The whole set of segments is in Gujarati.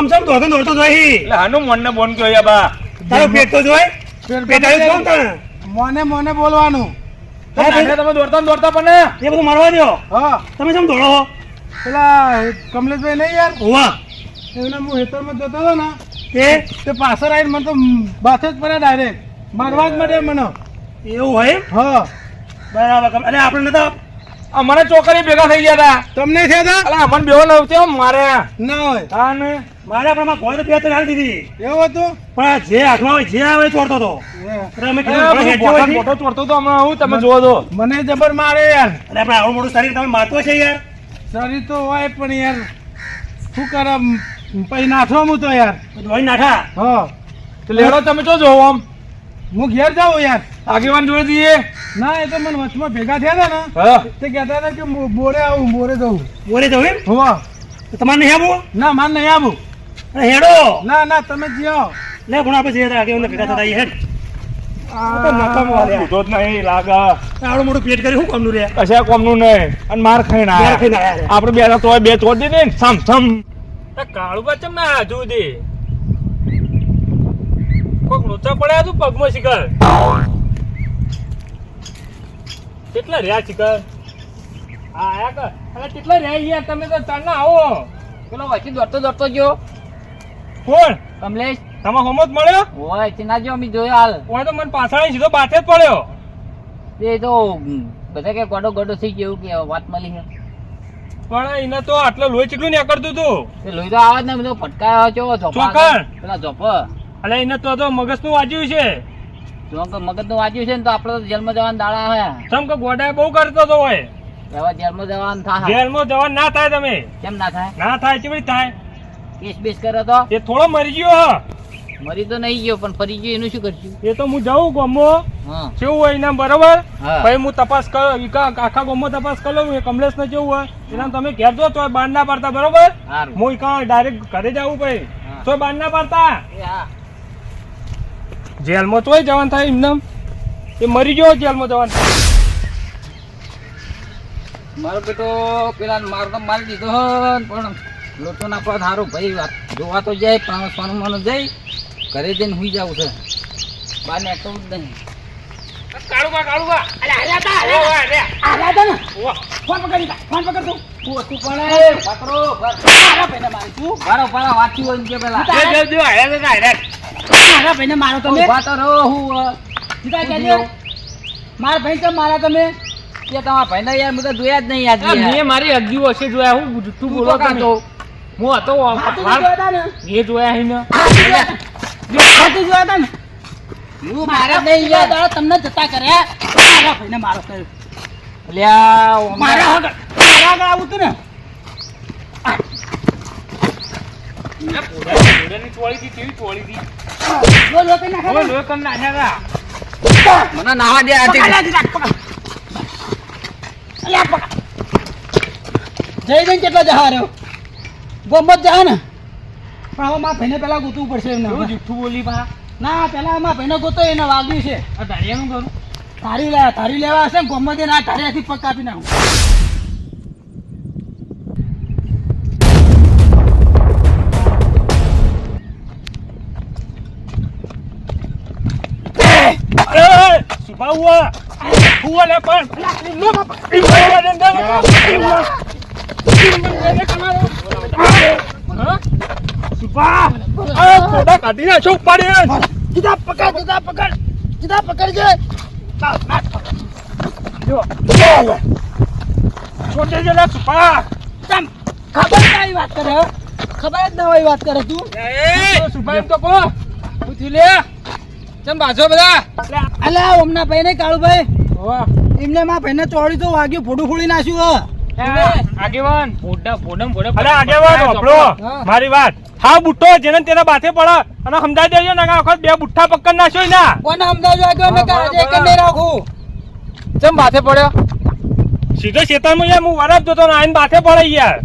આમ સામ દોડતો દોડતો જોઈ એટલે હાનું મનને બોન કયો બા. તારો પેટ તો જોઈ પેટ આવ્યું કોણ તને મોને મોને બોલવાનું. તમે દોડતા દોડતા પણ એ બધું મારવા દો હા. તમે ચમ દોડો પેલા કમલેશભાઈ નહીં યાર? હોવા. એમને હું હેતરમાં જતો હતો ને. તે તે પાછળ આવીને મને તો બાથે જ પડ્યા ડાયરેક્ટ મારવા જ મળે મને. એવું હોય? હા. બરાબર કમ- અરે આપણે નતા આ ચોકરી ભેગા થઈ ગયા હતા. તમને થયા હતા? અલા અમન બેવો લવતે મારે. ના હોય. હા ને મારા પણ કોઈ તો બે ત્રણ દીધી એવું હતું? પણ જે હાથમાં હોય જે આવે ચોરતો હતો. છે. મોટો ચોરતો તો હમણાં હું તમે જોવો તો. મને જબર મારે યાર. અરે આપણે આવડું મોટું શરીર તમે મારતો છે યાર. શરીર તો હોય પણ યાર શું કરે પછી નાઠો હું તો યાર ધોઈ નાઠા હા. તો લેડો તમે જો જોવો આમ. હું ઘેર જાઉં યાર. આગેવાન જોડે જઈએ. ના એ તો મને વચમાં ભેગા થયા હતા ને. તે કહેતા હતા કે બોરે આવું બોરે જવું. બોરે જવું એમ? હા તમારે નહીં આવવું? ના માન નહીં આવું હેડો! ના ના તમે જીઓ. લે ગુણ આપણે જે આગળ ભેગા થતા હેડ. કેટલા રહ્યા શિખર? આયા કર. અરે કેટલા રહ્યા યાર તમે તો આવો. પેલો વચ્ચે દોડતો દોડતો ગયો. કોણ? કમલેશ. તમારો હોમત મળ્યો? ઓય ચિનાજી ના અમે જોયો હાલ. ઓય તો મને પાછળ સીધો બાથે જ પડ્યો. એ તો બધા કે ગોડો ગોડો થઈ ગયો કે વાત મળી છે. પણ એને તો આટલો લોહી ચીકલું નીકળતું હતું. એ લોહી તો આવે ને બધો ફટકાયો છો ચોકર. પેલા ઝોપ. અલે એને તો તો મગજનું વાજ્યું છે. જો મગજનું વાંચ્યું છે ને તો આપડે તો જેલમાં જવાન દાડા હે. સમ કે ગોડાએ બહુ કરતો તો હોય. એવા જેલમાં જવાનું થાય જેલમાં જવાન ના થાય તમે. કેમ ના થાય? ના થાય ચીવડી થાય. કેસ બેસ કરે તો? એ થોડો મરી ગયો. મરી તો નહીં ગયો પણ ફરી ગયો એનું શું કરશું? એ તો હું જાઉં ગોમો. કેવું હોય એના બરાબર. ભાઈ હું તપાસ કરો આખા ગોમો તપાસ કરી લઉં એ કમલેશ ને કેવું હોય. એના તમે ઘેર જો તો બાર ના પાડતા બરોબર? હું કા ડાયરેક્ટ ઘરે જાવું ભાઈ તો બાર ના પાડતા. જેલમાં તોય જવાન થાય એમને. એ મરી ગયો જેલમાં જવાન. મારો બેટો પેલા માર તો મારી દીધો પણ લોટો ના પર સારું ભાઈ વાત. જોવા તો જાય પણ સોનું માનું જઈ ઘરે જઈને હુઈ જવું છે. બહાર નીકળવું જ નહીં. કાળુબા કાળુબા. ફોન પકડી જા, ફોન પકડ તું. તું હતું પણ પકડો, મારા ભાઈને મારું છું. મારો ભાડા વાંચ્યું હોય કે પેલા. મારા ભાઈને મારો તમે. તો રહો, હું, સીધા. મારા ભાઈ કેમ મારા તમે? કે તમારા ભાઈને યાર મેં તો જોયા જ નહીં યાર. મેં મારી અગિયો હશે જોયા હું તું બોલો તો કાંતો. હું હતો એ જોયા હી ને. જોયા હતા ને હું મારા નહીં યાર તમને જતા કર્યા મારા ભાઈને મારો કર્યો. અલ્યા, મારા આગળ મારા આગળ આવું તું ને. મને નાવા દે. જઈ જઈને કેટલો જવા રહ્યો? ગોમત જા ને. પણ હવે મારા ભાઈને પેલા ગોતવું પડશે એમને હવે. જુઠ્ઠું બોલી પા. ના પેલા મારા ભાઈને ગોતો એને વાગ્યું છે. આ ધારિયાનું કરું? તારી લેવા તારી લેવા હશે ને ગોમત ના તારીથી પગ કાપી નાખું. અરે સુભા હુઆ હુઆ લે પણ. લો બાપા. હુઆ દે હુઆ સુભા કાઢી નાખો ઉપાડી પકડ પકડ જો તમ ખબર વાત કરે ખબર જ ના હોય વાત કરે તું એ એમ તો કો પૂછી લે ચમ બાજો બધા અલા ઓમના ભાઈ ને કાળુભાઈ એમને મા ભાઈને ચોળી તો વાગ્યું ફોડું ફોડી નાખ્યું હ આગેવાન. ફોટા ફોડમ ફોડમ અરે આગેવાન હોભળો મારી વાત. હા બુટ્ટો જેને તેના બાથે પડે. અને સમજાઈ દેજો ને વખત બે બુઠ્ઠા પક્કર નાખ્યો ના. કોને સમજાવજો આગળ મેં હા, એક નહીં રાખું. ચમ માથે પડ્યો સીધો શેતાનમાં યાર હું વરસ જોતો ને આઈને બાથે પડે યાર.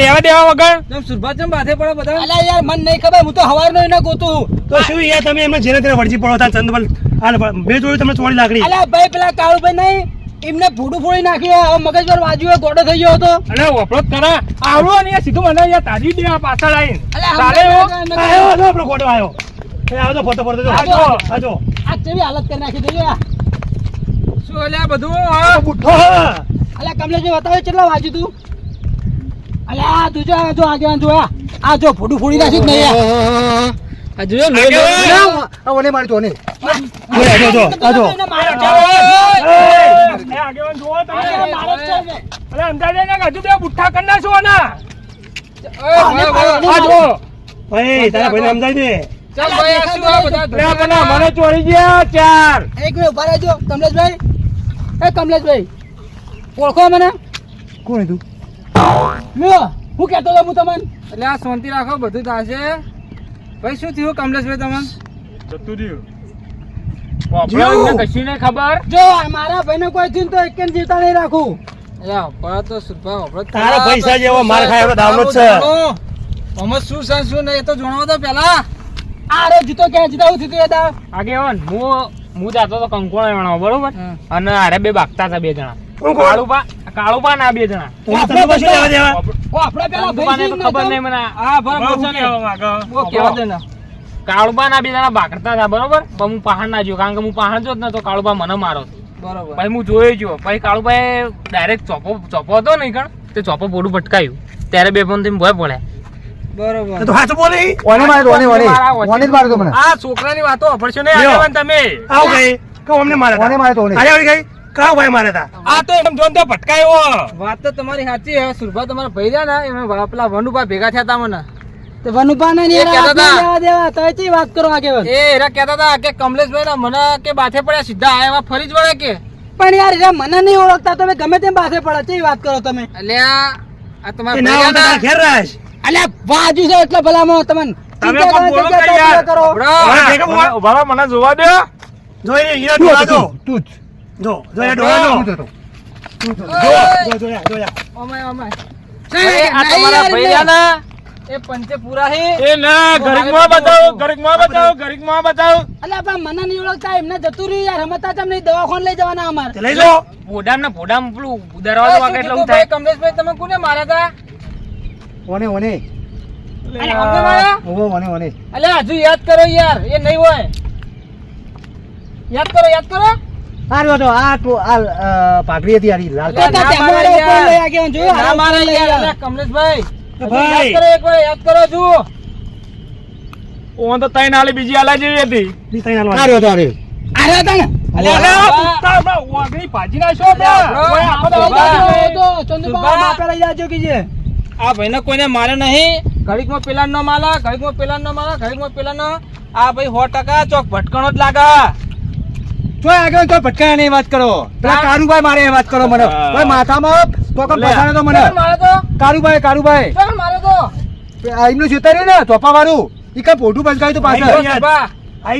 લેવા દેવા વગર? સુરભાચમ માથે પડે બધા? અલા યાર મન નહીં ખબર હું તો હવાર નો એને ગોતું તો શું યાર તમે એમાં જેને તેને વળજી પડો હતા ચંદબલ હાલ બે જોયું તમને ચોળી લાકડી અલા ભાઈ પેલા કાળુભાઈ નહીં? એમને ફૂડું ફોડી નાખ્યું મગજ પર વાજ્યું ગોડો થઈ ગયો હતો. અને વપરો કરા. આવડો ને સીધું મને અહીંયા તાજી દે આ પાછળ આવીને? હમણાં આવ્યો આપણો ફોટો આવ્યો એ આવો તો ફોટો ફોટો જો આ જો. આ કેવી હાલત કરી નાખી દે. શું અલ્યા બધું આ બુઠ્ઠો હા. અલ્યા કમલેશભાઈ બતાવે કેટલા વાજ્યું તું? અલ્યા આ તું જો આ જો આગેવાન જો આ. જો ફોટું ફોડી નાખ્યું નહીં આ? આ જોયો. આ ઓને મારી તો ઓને. આ જો, જો, આ જો. એને માર્યો છે. એ. આગેવાન તમે. આગેવાન મારે જ છે ને. અરે અંદાજે ને હજુ બે બુઠ્ઠા કરી નાખશો ને ઓય, ભાઈ. જો ભાઈ તારા ભાઈને સમજાવી દે ચાલ ભાઈ, શું આ બધા લે મને ચોરી ગયા ચાર. એક મિનિટ ઊભા રહેજો કમલેશભાઈ. એ કમલેશભાઈ ઓળખો મને? કોણ તું લ્યો હું કહેતો હતો હું તમને. એટલે આ શાંતિ રાખો બધું થશે. ભાઈ શું થયું કમલેશભાઈ તમને? જતું રહ્યું. વાપરો નહીં ખબર? જો મારા ભાઈને કોઈ થયું તો એક જીવતા નહીં રાખું? એટલે અપરાધ તો સુરભા અપરાધ તારા પૈસા જેવો માર ખાય એવો દાવનો છે. જાણો. શું છે શું નહીં એ તો જણાવો તો પેલા આરે જીતો ક્યાં જીતા હું થયું એ દાવ. આગેવાન હું હું જાતો તો કંકોણ વેણો બરોબર? અને અરે બે ભાગતા હતા બે જણા? કાળુબા કાળુબા ના બે જણા. તો પછી લેવા દેવા? ઓ આપણે પેલા ખબર નહીં મને. ને. ને કાળુબા ના બે જણા હતા બરોબર? પણ હું પહાડ ના જો કારણ કે હું પહાડ જો જ ને તો કાળુબા મને મારો બરોબર. પછી હું જોયો જો પછી કાળુબાએ ડાયરેક્ટ ચોપો ચોપો હતો નહીં કણ? તે ચોપો પોડું ભટકાયું. ત્યારે બે ફોનથી ભય પડ્યા બરોબર. તો હાચું બોલે? ઓને માર્યો ઓને ઓને. ઓને જ માર્યો તો મને. આ છોકરાની વાતો અભડશો નહીં તમે. આવ ગઈ કે અમને મારે ઓને માર્યો તો ઓને. અરે ગઈ કાવ ભાઈ મારે તા? આ તો એમ જોન તો ભટકાયો. વાત તો તમારી સાચી હે સુરભા તમારા ભૈરા ના એમાં પેલા વનુભા ભેગા થયા તા મને. તે વનુભા ને લેવા દેવા તો ચી વાત કરો આગે એ એરા કહેતા હતા કે કમલેશભાઈ ના મને કે બાથે પડ્યા સીધા આયા ફરી જ વળે કે? પણ યાર એરા મને નહીં ઓળખતા તમે ગમે તેમ બાથે પડે ચી વાત કરો તમે? અલ્યા આ તમારા ભૈરા ના ઘેર રાખ. અલ્યા વાજુ છે એટલે ભલામાં તમને તમે પણ બોલો કે યાર. બરો. મને જોવા દે. જોઈ હીરા જોવા દો તું જ. જો, જો એ ડોહા જો. જો, જો, જો જો યા. Oh my, oh my. આ તમારા યાર, ભાઈ નહીં. રહ્યા ને એ પંચે પૂરા હે એ ના ગરીબમાં બતાવો ગરીબમાં બતાવો ગરીબમાં બતાવો અલ્યા પણ મને નહીં ઓળખતા એમને જતું રહ્યું યાર હમતા તમને દવાખાન લઈ જવાના અમાર લઈ લો પોડામ ને પોડામ પેલું દરવાજો વાગે એટલે થાય કમલેશભાઈ તમે કોને માર્યા હતા ઓને ઓને અલ્યા હજુ યાદ કરો યાર એ નહીં હોય યાદ કરો યાદ કરો આ આ પાઘડી હતી આરી લાલ કમલેશભાઈ. ભાઈ. યાદ કરો ઓન તો બીજી આલા જેવી હતી. બી ને? અલ્યા ભાજી બે. ઓય. તો ચંદુબા. લઈ જાજો કીજે. આ ભાઈને કોઈને મારે નહીં. ઘડીકમાં પેલા નો માલા ઘડીકમાં પેલા નો માલા ઘડીકમાં પેલા નો આ ભાઈ સો ટકા ચોક ભટકણો જ લાગે. જો આગળ તો ભટકાયા નહીં વાત કરો. પેલા કારુભાઈ મારે વાત કરો મને. હા. ભાઈ માથામાં તો કમ પસાડે તો મને? મારે કારુભાઈ કારુભાઈ. ચોક મારે તો. આ એમનું જૂતા રહ્યું ને ચોપા વાળું ઈ કઈ પોઢું પંચકાયું તો પાછળ? ગયો.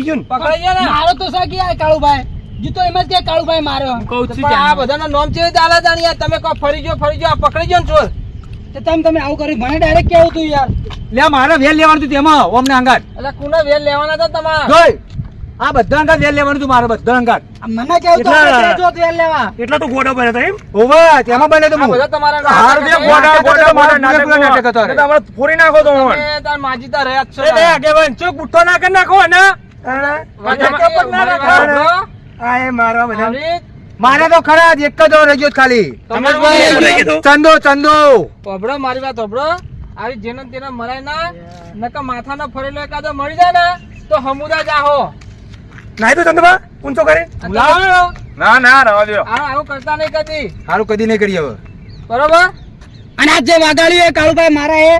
ગયું ને. પકડાઈ ગયા ને? મારો તો સાકી આ કાળુભાઈ? જીતો એમ જ કે કાળુભાઈ માર્યો. કહું છું આ જાણો. નામ છે દાલા જાણ્યા તમે કહો ફરી જો ફરી ગયો આ પકડી જો ને ચોર. તે તમે તમે આવું કર્યું. મને ડાયરેક્ટ કેવું તું યાર. લે મારે વેલ લેવાનું હતું તેમાં. ઓમને અંગાત એટલે કુના વેલ લેવાના હતા તમારા? જોઈ. આ બધા અંગાત વેલ લેવાનું તું મારે બધા અંગાત. મને કેવું તો જો તેલ લેવા. એટલા તો ગોડો બને તો એમ? ઓવે તેમાં બને તો હું. બધા તમારા હાર દે ગોડા, ગોડા, મારા નાટક નાટક હતો રે તમારે ફોરી નાખો તો હું. તાર માજીતા રહ્યા અક્ષર એ આગે વન ચોક બુઠ્ઠો ના કર નાખો ને. આ એ મારવા બધા મારે તો ખરા જ એક જ રહ્યો જ ખાલી? ચંદો ચંદો. હોભળો મારી વાત હોભળો આવી જેને તેને મરાય ના નકર માથાનો ફરેલો એકાદો મળી જાય ને તો હમુદા જાહો. નાઈ તો ચંદુભા ઊંચો કરે. ના ના રવા દો આવું કરતા નહીં કદી. સારું કદી નહીં કરી હવે. બરોબર? અને આ જે વાગાડ્યું એ કાળુભાઈ મારા એ?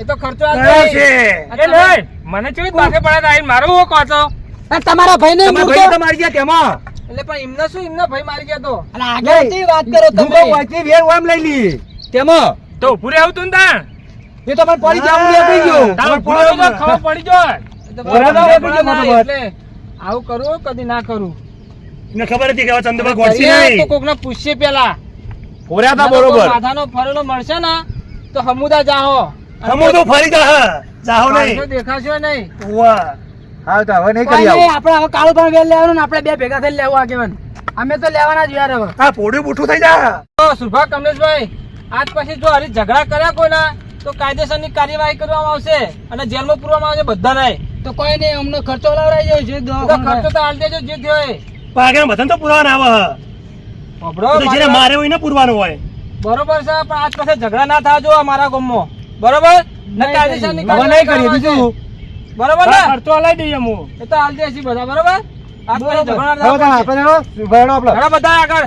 એ તો ખર્ચો આ છે. અરે લઈ, મને ચેવી પાસે પડે આઈ મારો હું કોચો તમારા ભાઈ તો મારી ગયા તેમાં. એટલે પણ એમને શું? એમને ભાઈ મારી ગયા તો. અને આગળ વાત કરો તમે? વાંચી વેર ઓમ લઈ લી. તેમાં. તો પૂરે આવતું ને તાણ. એ તો મને પડી જાવું નીકળી ગયો. તારો ફોડો ખબર પડી ના, બરાબર. એટલે. આવું કરું કદી ના કરું. ને ખબર હતી કે હવે ચંદ્રભાઈ ગોળસી નહીં. તો કોકને પૂછશે પેલા. ફોડ્યા તા બરોબર. માથાનો ફરેલો મળશે ને તો હમુદા જાહો. હમુદો ફરી જા જાહો નહીં. દેખાશો નહીં. વાહ હા તો હવે નહીં કરી આવું. આપણે હવે કાળુભાઈ વેલ લેવાનું ને આપણે બે ભેગા થઈને લેવું આગેવાન. અમે તો લેવાના જ યાર હવે. આ પોડું બૂઠું થઈ જા તો સુભા કમલેશભાઈ આજ પછી જો હરી ઝઘડા કર્યા કોઈના તો કાયદેસરની કાર્યવાહી કરવામાં આવશે અને જેલમાં પૂરવામાં આવશે બધાને. તો કોઈ નહીં અમને ખર્ચો લાવડાવી જાય જે ખર્ચો તો હાલ દેજો જે થયો એ. પણ બધાને તો પુરાવા આવે જેને મારે હોય ને પૂરવાનું હોય. બરોબર છે પણ આજ પાસે ઝઘડા ના થાય જો અમારા ગામમાં. બરોબર? ને કાયદેસરની હવે કાર્યવાહી નહીં કરીએ બીજું? બરોબર ને? ખર્ચો હલાવી દઈએ હું. એ તો હાલ દે બધા બરોબર? આપણે આપણે બધા આગળ.